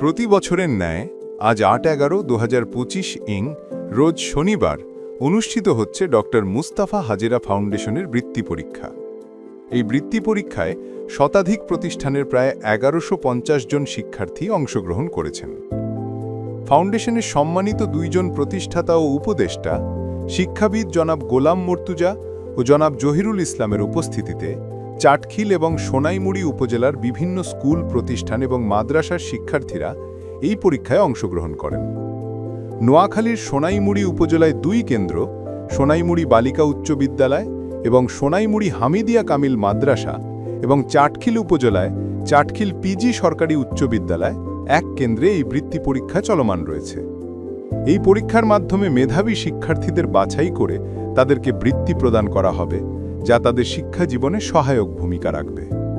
প্রতি বছরের ন্যায় আজ আট এগারো দু ইং রোজ শনিবার অনুষ্ঠিত হচ্ছে ডক্টর মুস্তাফা হাজেরা ফাউন্ডেশনের বৃত্তি পরীক্ষা। এই বৃত্তি পরীক্ষায় শতাধিক প্রতিষ্ঠানের প্রায় এগারোশো জন শিক্ষার্থী অংশগ্রহণ করেছেন। ফাউন্ডেশনের সম্মানিত দুইজন প্রতিষ্ঠাতা ও উপদেষ্টা শিক্ষাবিদ জনাব গোলাম মর্তুজা ও জনাব জহিরুল ইসলামের উপস্থিতিতে চাটখিল এবং সোনাইমুড়ি উপজেলার বিভিন্ন স্কুল, প্রতিষ্ঠান এবং মাদ্রাসার শিক্ষার্থীরা এই পরীক্ষায় অংশগ্রহণ করেন। নোয়াখালীর সোনাইমুড়ি উপজেলায় দুই কেন্দ্র, সোনাইমুড়ি বালিকা উচ্চ বিদ্যালয় এবং সোনাইমুড়ি হামিদিয়া কামিল মাদ্রাসা এবং চাটখিল উপজেলায় চাটখিল পিজি সরকারি উচ্চ বিদ্যালয় এক কেন্দ্রে এই বৃত্তি পরীক্ষা চলমান রয়েছে। এই পরীক্ষার মাধ্যমে মেধাবী শিক্ষার্থীদের বাছাই করে তাদেরকে বৃত্তি প্রদান করা হবে। যা তাদের শিক্ষা জীবনে সহায়ক ভূমিকা রাখবে।